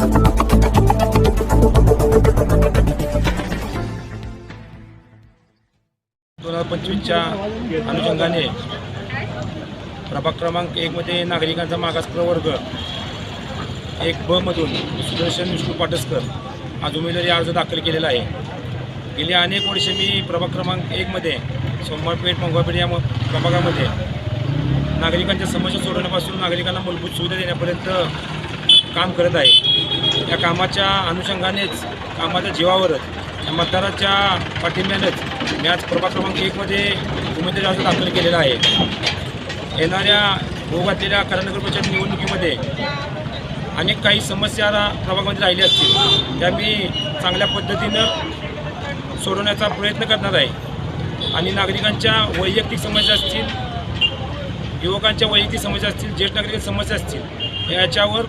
दोन हजार पंचवीसच्या अनुषंगाने प्रभाग क्रमांक एकमध्ये नागरिकांचा मागास प्रवर्ग एक ब मधून सुदर्शन विष्णू पाटसकर आज उमेदवारी अर्ज दाखल केलेला आहे. गेली अनेक वर्ष मी प्रभाग क्रमांक एकमध्ये सोमवारपेठ मंगळपेठ या प्रभागामध्ये नागरिकांच्या समस्या सोडवण्यापासून नागरिकांना मूलभूत सुविधा देण्यापर्यंत काम करत आहे. या कामाच्या अनुषंगानेच कामाच्या जीवावरच या मतदाराच्या पाठिंब्यानंच मी आज प्रभाग क्रमांक एकमध्ये उमेदवारी अर्ज दाखल केलेला आहे. येणाऱ्या होऊ घातलेल्या करानगर पंचायत निवडणुकीमध्ये अनेक काही समस्या प्रभागामध्ये राहिल्या असतील. त्या मी चांगल्या पद्धतीनं सोडवण्याचा प्रयत्न करणार आहे. आणि नागरिकांच्या वैयक्तिक समस्या असतील युवकांच्या वैयक्तिक समस्या असतील ज्येष्ठ नागरिकांच्या समस्या असतील याच्यावर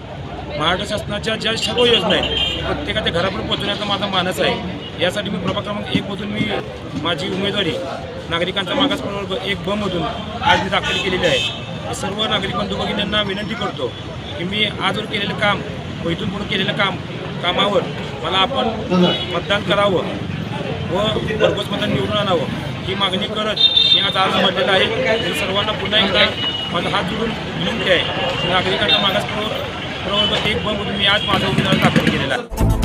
महाराष्ट्र शासनाच्या ज्या सर्व योजना आहेत प्रत्येकाच्या घरापर्यंत पोहोचवण्याचा माझा मानस आहे. यासाठी मी प्रभाग क्रमांक एकमधून मी माझी उमेदवारी नागरिकांचा मागास प्रवर्ग एक बमधून आज मी दाखल केलेली आहे. सर्व नागरिक बंधू भगिनींना विनंती करतो की मी आजवर केलेलं काम व इथून पुढे केलेलं काम कामावर मला आपण मतदान करावं व भरघोस मतदान निवडून आणावं ही मागणी करत मी आज आज म्हटलेलं आहे. सर्वांना पुन्हा एकदा माझा हात जोडून विनंती आहे नागरिकांचा मागास प्रवर्ग एक ब मधून मी आज माझा उमेदवार दाखल केलेला आहे.